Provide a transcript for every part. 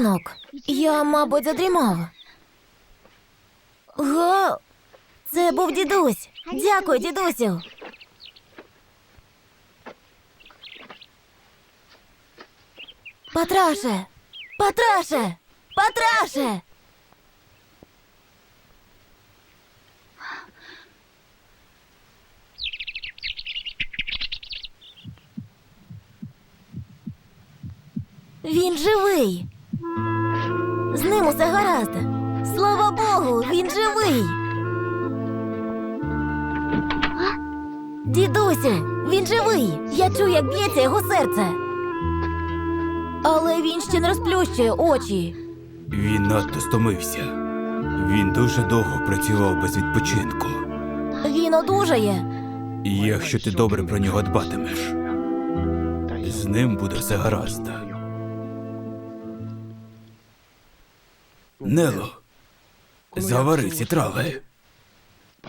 ранок. Я, мабуть, задрімав. Го, це був дідусь. Дякую, дідусю. Патраше! Патраше! Патраше! Він живий. Ним усе гаразд. Слава Богу, він живий. Дідусю, він живий. Я чую, як б'ється його серце. Але він ще не розплющує очі. Він надто стомився. Він дуже довго працював без відпочинку. Він одужає. Якщо ти добре про нього дбатимеш, з ним буде все гаразд. Нело, завари ці трави.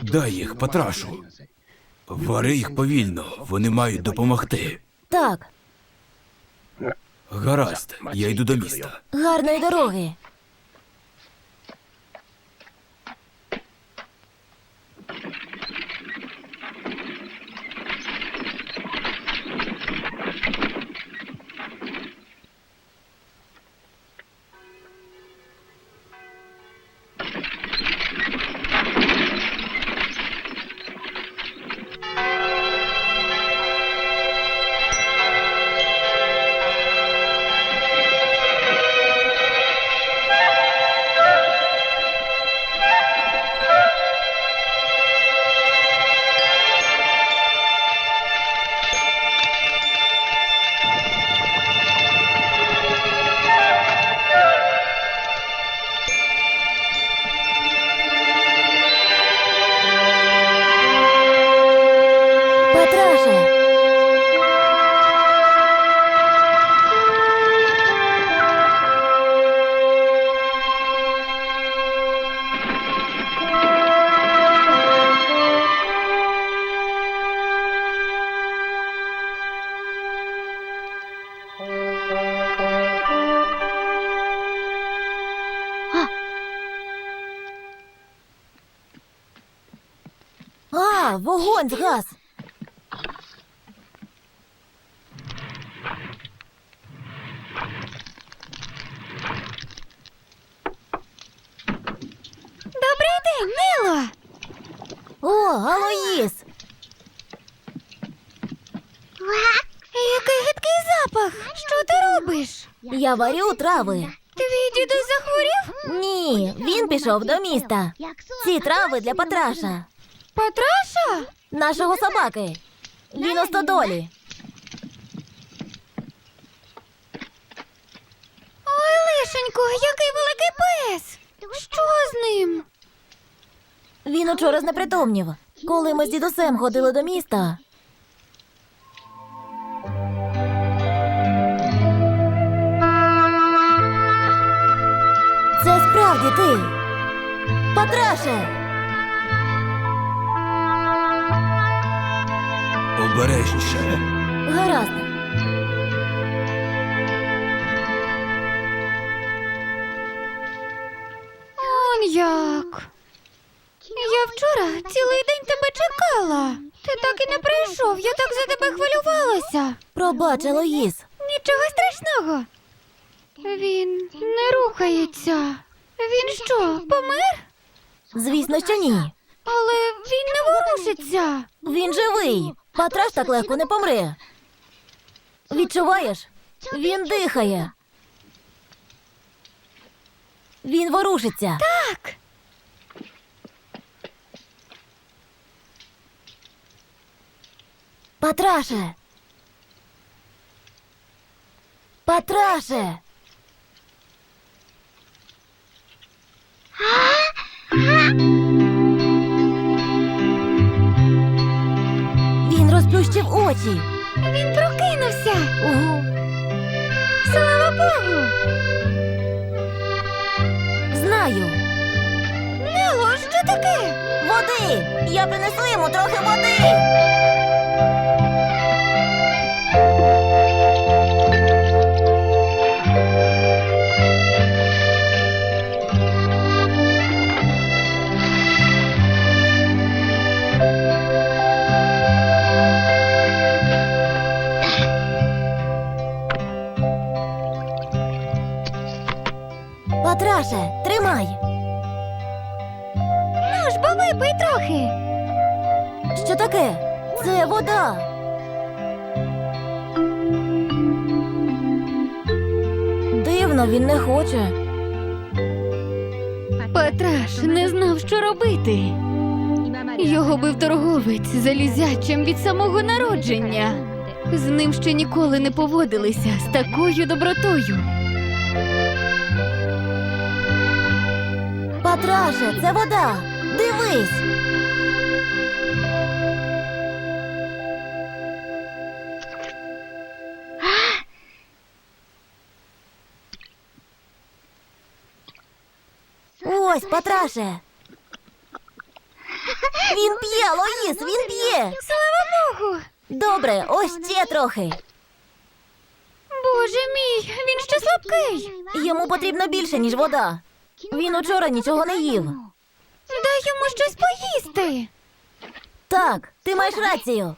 Дай їх потрашу. Вари їх повільно, вони мають допомогти. Так, Гаразд, я йду до міста. гарної дороги. Алоїс! Який гидкий запах! Що ти робиш? Я варю трави. Твій дідусь захворів? Ні, він пішов до міста. Ці трави для Патраша, Патраша? нашого собаки. Він у стодолі. Ой, лишенько, який великий пес! Що з ним? Він учора знепритомнів. Коли ми з дідусем ходили до міста. Це справді ти. Патраше! Обережніше. Гаразд. Он як. Я вчора цілий день тебе чекала. Ти так і не прийшов, я так за тебе хвилювалася. Пробач, Алоїс. Нічого страшного. Він не рухається. Він що, помер? Звісно, що ні. Але він не ворушиться. Він живий. Патраш так легко не помре. Відчуваєш? Він дихає. Він ворушиться. Так. Патраше. Патраше. Він розплющив очі. Він прокинувся. Угу. Слава Богу. Знаю. Нело, що таке? Води! Я принесу йому трохи води. Не хоче. Патраш не знав, що робити. Його бив торговець залізячим від самого народження. З ним ще ніколи не поводилися з такою добротою. Патраше, це вода. Дивись. Ось, Патраше. Він п'є, Лоїс, він п'є. Слава Богу! Добре, ось ще трохи. Боже мій, він ще слабкий. Йому потрібно більше, ніж вода. Він учора нічого не їв. Дай йому щось поїсти. Так, ти маєш рацію.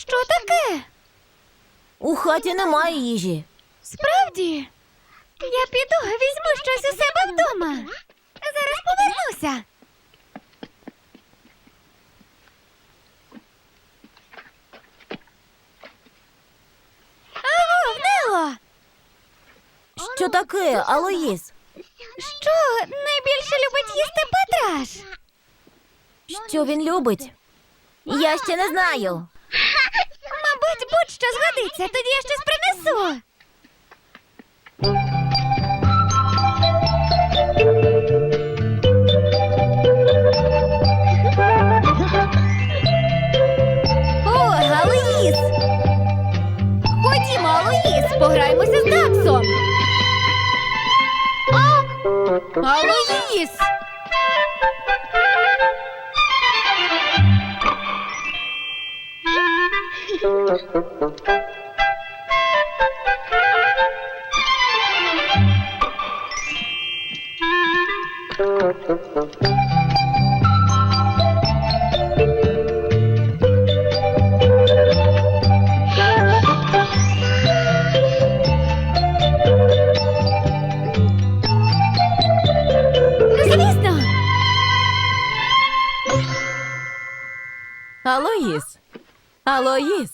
Що таке? У хаті немає їжі. Справді? Я піду, візьму щось у себе вдома. Зараз повернуся. Аго! Що таке, Алоїс? Що найбільше любить їсти Патраш? Що він любить? Я ще не знаю. Будь-що згодиться, тоді я щось принесу. О, Алоїс! Ходімо, Алоїс, пограємося з Даксом. Алоїс! Алоїс. Алоїс.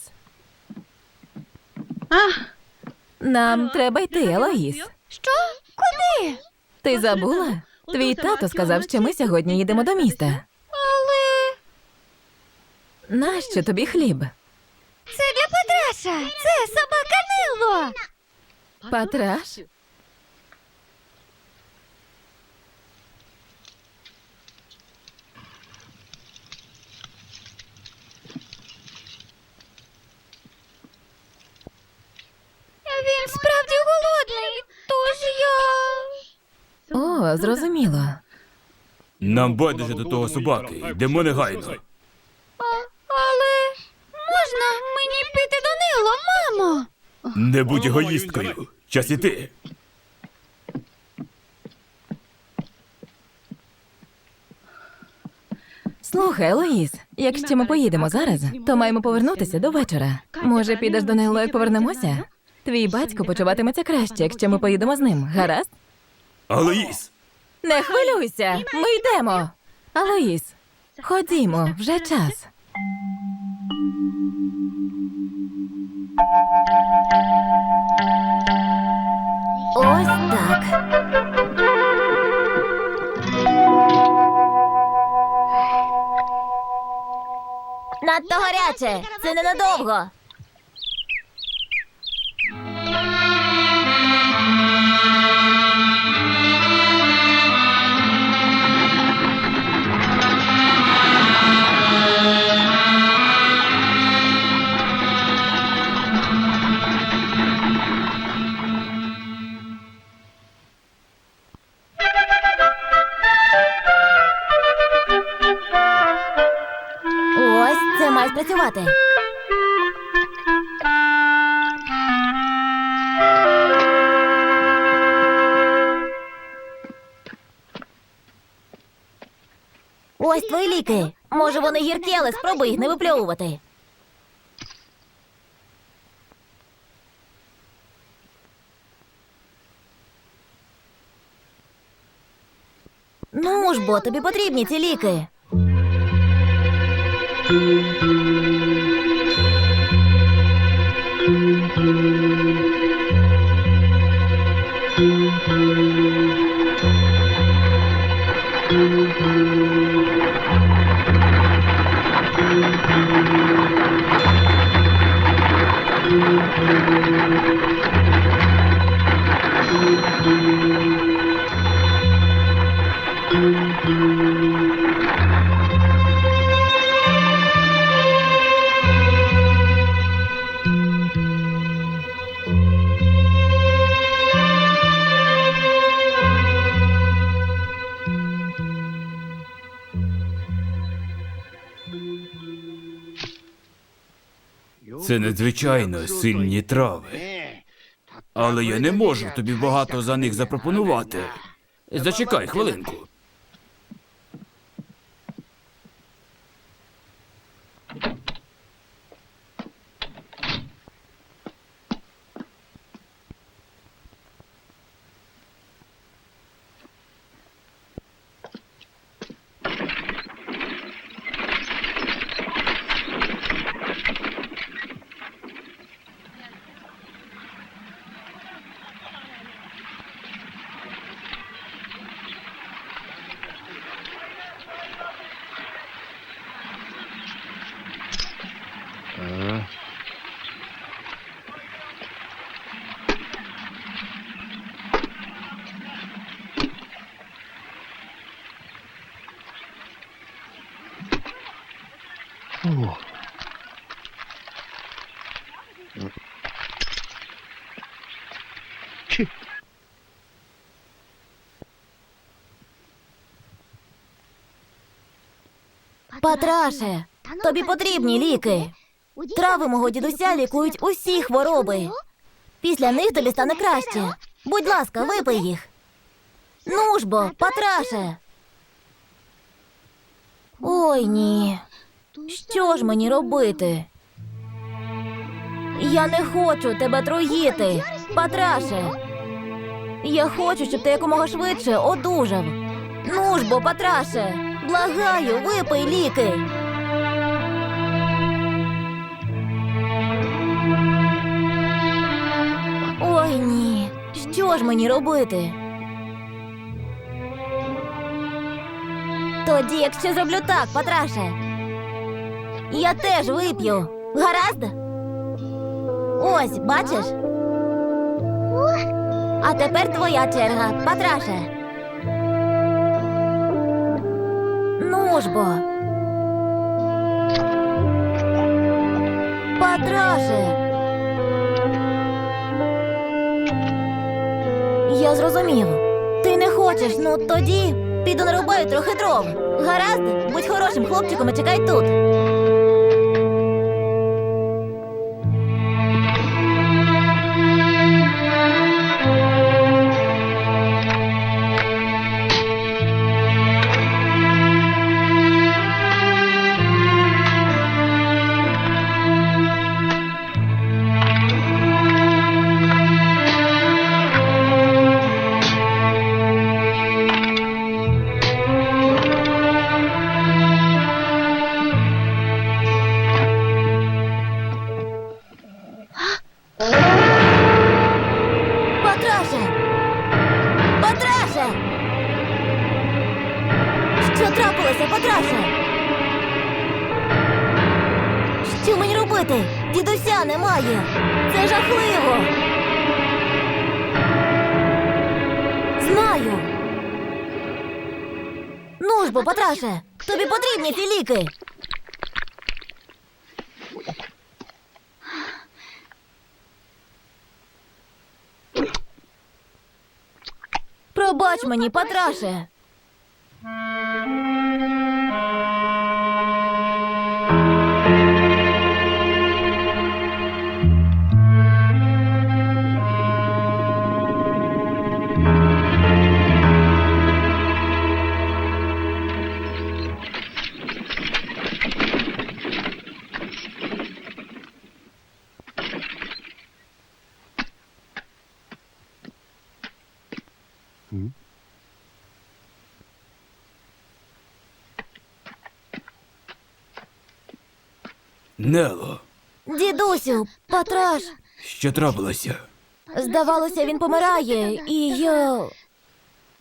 Нам треба йти, Алоїс. Що? Куди? Ти забула? Твій тато сказав, що ми сьогодні їдемо до міста. Але Нащо тобі хліб? це для Патраша. Це собака Нило. Патраш? Він справді голодний, тож я. О, зрозуміло. Нам байдуже до того собаки. Йдемо негайно. А, але можна мені піти до Нило, мамо? Не будь егоїсткою. Час іти. Слухай, Лоїс, якщо ми поїдемо зараз, то маємо повернутися до вечора. Може, підеш до Нело, як повернемося? Твій батько почуватиметься краще, якщо ми поїдемо з ним. Гаразд? Алоїс! Не хвилюйся, ми йдемо. Алоїс, ходімо, вже час. Ось так. Надто гаряче. Це ненадовго. Ось. Може, вони гіркі, але спробуй їх не випльовувати. Ну ж бо, тобі потрібні ці ліки. Це надзвичайно сильні трави. Але я не можу тобі багато за них запропонувати. Зачекай хвилинку. Патраше, тобі потрібні ліки. Трави мого дідуся лікують усі хвороби. Після них тобі стане краще. Будь ласка, випий їх. Ну ж бо, Патраше. Ой ні. Що ж мені робити? Я не хочу тебе труїти, Патраше. Я хочу, щоб ти якомога швидше одужав. Ну ж бо, Патраше, благаю, випий ліки. Ой ні. Що ж мені робити? Тоді, якщо зроблю так, Патраше, я теж вип'ю. Гаразд? Ось, бачиш? А тепер твоя черга, Патраше. Ну ж бо. Патраше. Я зрозумів. Ти не хочеш, ну тоді піду нарубаю трохи дров. Гаразд, будь хорошим хлопчиком і чекай тут. Ну ж бо, Патраше, тобі потрібні ці ліки. Пробач мені, Патраше. Нело, Дідусю, Патраш, що трапилося? здавалося, він помирає, і я.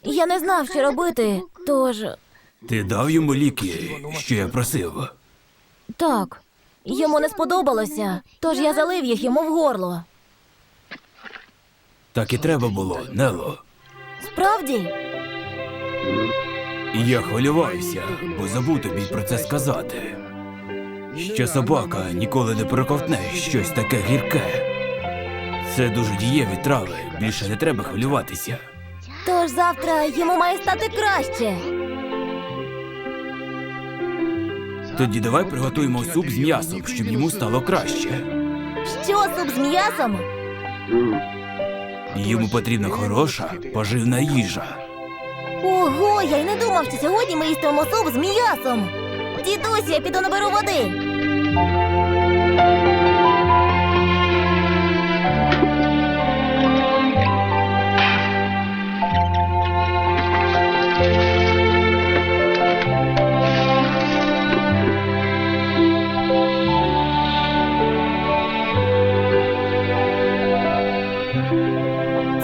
Я не знав, що робити, тож. Ти дав йому ліки, що я просив. Так, йому не сподобалося, тож я залив їх йому в горло. Так і треба було, Нело. Справді? І Я хвилювався, бо забув тобі про це сказати. Що собака ніколи не проковтне щось таке гірке. Це дуже дієві трави, більше не треба хвилюватися. Тож завтра йому має стати краще. Тоді давай приготуємо суп з м'ясом, щоб йому стало краще. Що суп з м'ясом? Йому потрібна хороша поживна їжа. Ого, я й не думав, що сьогодні ми їстимемо суп з м'ясом. Дідусь, я піду наберу води.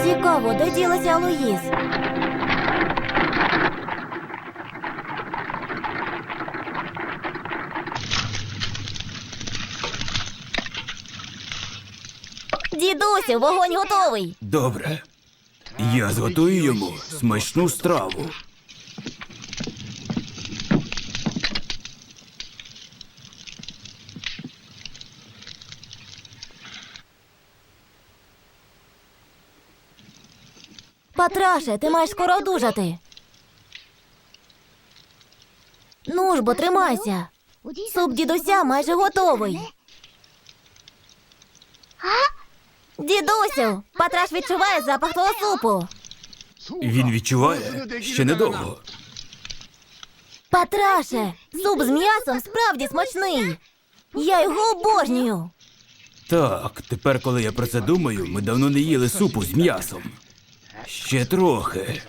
Цікаво, де ділася Алоїс? Дідусю, вогонь готовий. Добре. Я зготую йому смачну страву. Патраше, ти маєш скоро одужати. Ну ж бо тримайся. Суп дідуся майже готовий. Дідусю, Патраш відчуває запах твого супу. Він відчуває ще недовго. Патраше, суп з м'ясом справді смачний. Я його обожнюю. Так, тепер, коли я про це думаю, ми давно не їли супу з м'ясом. Ще трохи.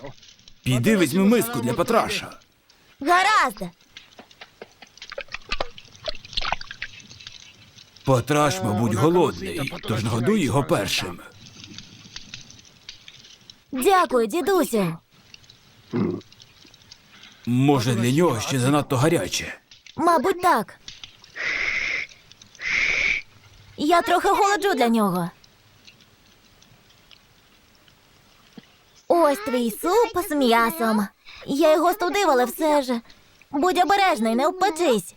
Піди візьми миску для Патраша. Гаразд. Патраш, мабуть, голодний, тож нагодуй його першим. Дякую, дідусю. Може, для нього ще занадто гаряче. Мабуть, так. Я трохи голоджу для нього. Ось твій суп з м'ясом. Я його студив, але все ж. Будь обережний, не впечись.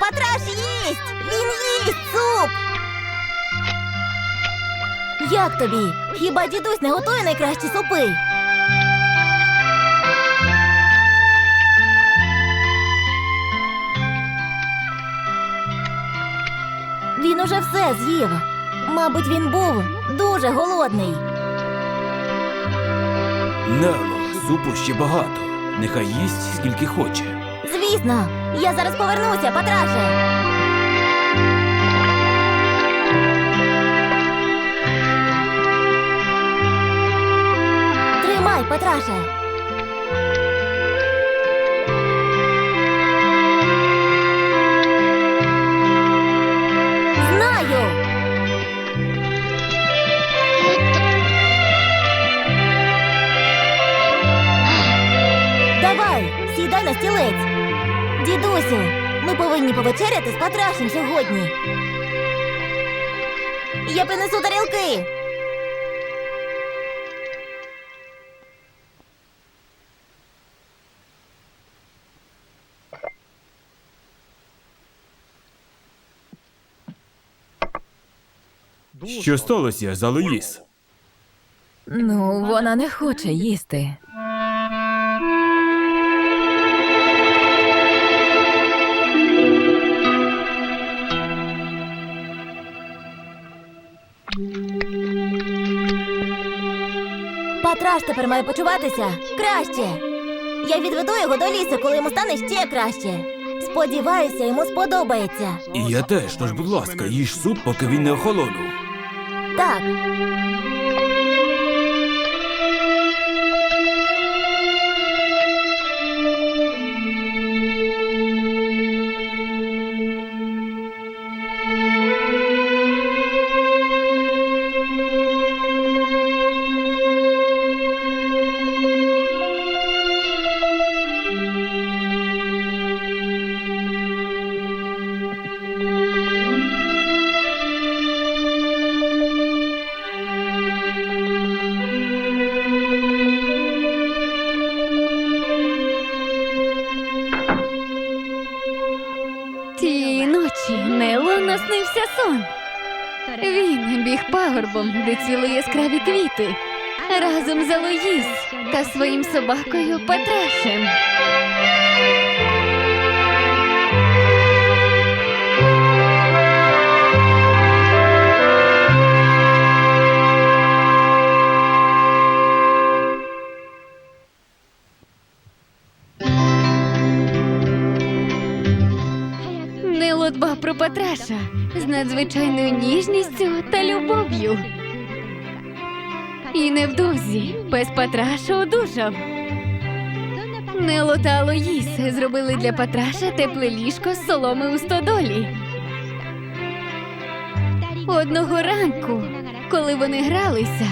Патраш їсть! Він їсть суп! Як тобі? Хіба дідусь не готує найкращі супи? Він уже все з'їв. Мабуть, він був дуже голодний. Нело, супу ще багато. Нехай їсть скільки хоче. Звісно, я зараз повернуся, Патраше. Тримай, Патраше. Знаю. Давай, сідай на стілець. Дідусю, ми повинні повечеряти з Патрашем сьогодні. Я принесу тарілки. Що сталося за Луїс? Ну, вона не хоче їсти. Патраш тепер має почуватися краще. Я відведу його до лісу, коли йому стане ще краще. Сподіваюся, йому сподобається. І я теж, тож, будь ласка, їж суп, поки він не охолонув. Так. Наснився сон. Він біг пагорбом, де цвіли яскраві квіти, разом з Алоїс та своїм собакою Патрашем. Про Патраша з надзвичайною ніжністю та любов'ю. І невдовзі пес Патраша одужав. Нело та Алоїс зробили для Патраша тепле ліжко з соломи у стодолі. Одного ранку, коли вони гралися,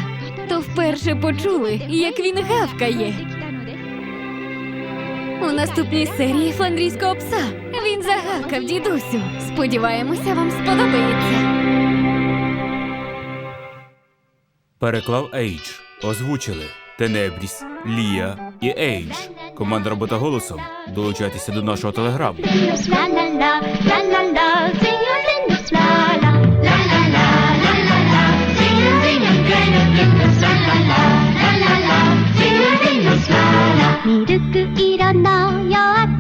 то вперше почули, як він гавкає. У наступній серії фландрійського пса він загалкав дідусю. Сподіваємося, вам сподобається. Переклав Ейдж. Озвучили Тенебріс, Лія і Ейдж. Команда робота голосом. Долучайтеся до нашого телеграму. Ла-ла-ла, ミルク色の夜